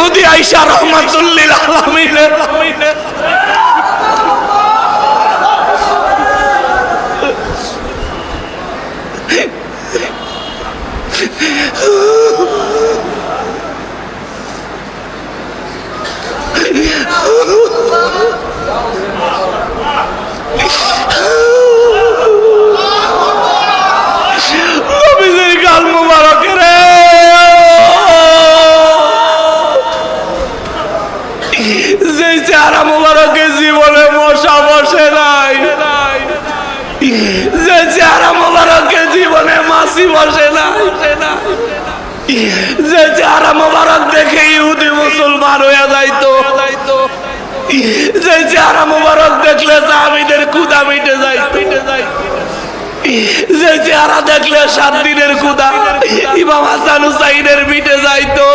ইহুদি আইসা রহমাতুল্লিল আলামিনের নবীজির গাল মুবারক রে যে চেহারা মুবারকে জীবনে মশা বসে নাই যে চেহারা মুবারকে জীবনে মাসি বসে নাই যে চেহারা মুবারক দেখে ইহুদি মুসলমান হয়ে যাইতো। যে চেহারা মুবারক দেখলে সাহাবিদের কুদা মিটে যাই যে চেহারা দেখলে সাত দিনের কুদা ইমাম হাসান হুসাইনের মিটে যাইতো।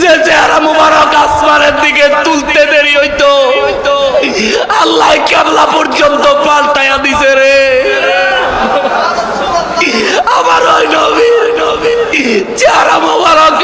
যে চেহারা মুবারক আসমানের দিকে তুলতে দেরি হইতো। আল্লাহ কেবলা পর্যন্ত পাল্টাইয়া দিছে রে আমার ওই নবীর নবীর চেহারা মুবারকে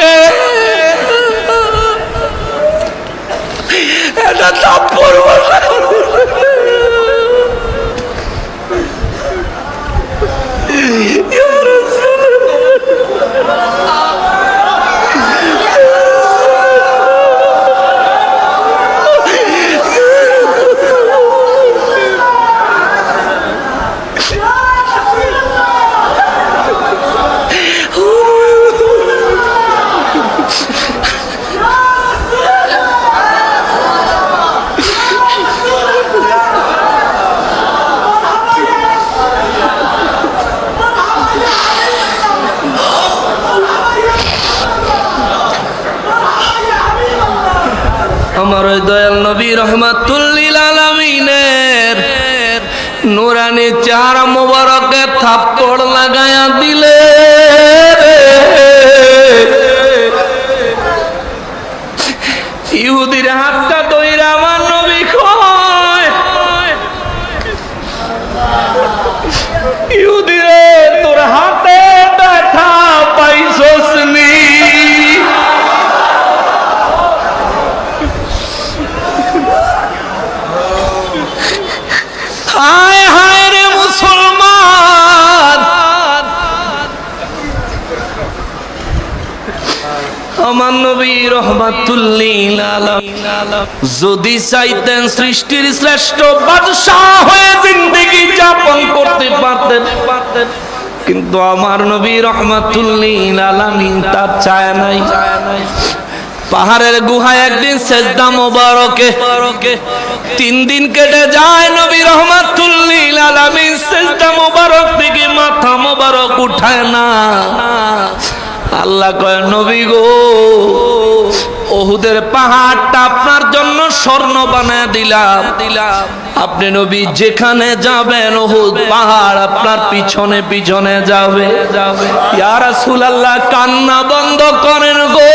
আমার ওই দয়াল নবী রহমাতুল্লিল আলামিনের নুরানি চার মোবারকে থাপ্পড় লাগায়া দিলে ইহুদির হাতটা দইরা আমার হায় হায় রে মুসলমান। আমার নবী রহমাতুল্লিল যদি চাইতেন সৃষ্টির শ্রেষ্ঠ বাদশাহ হয়ে জিন্দগি যাপন করতে পারতেন। কিন্তু আমার নবী রহমাতুল্লিল আলামিন তার চায় নাই। পাহাড়ের গুহায় একদিন সেজদা মোবারকে, তিন দিন কেটে যায় নবী রহমাতুল্লিল আলামিন, সেজদা মোবারক থেকে মাথা মোবারক উঠায় না। আল্লাহ কয়, নবী গো, ওহুদের পাহাড়টা আপনার জন্য স্বর্ণ বানায় দিলাম। দিলাম আপনি নবী, যেখানে যাবেন ওহুদ পাহাড় আপনার পিছনে পিছনে যাবে যাবে। ইয়া রাসূলুল্লাহ, কান্না বন্ধ করেন গো।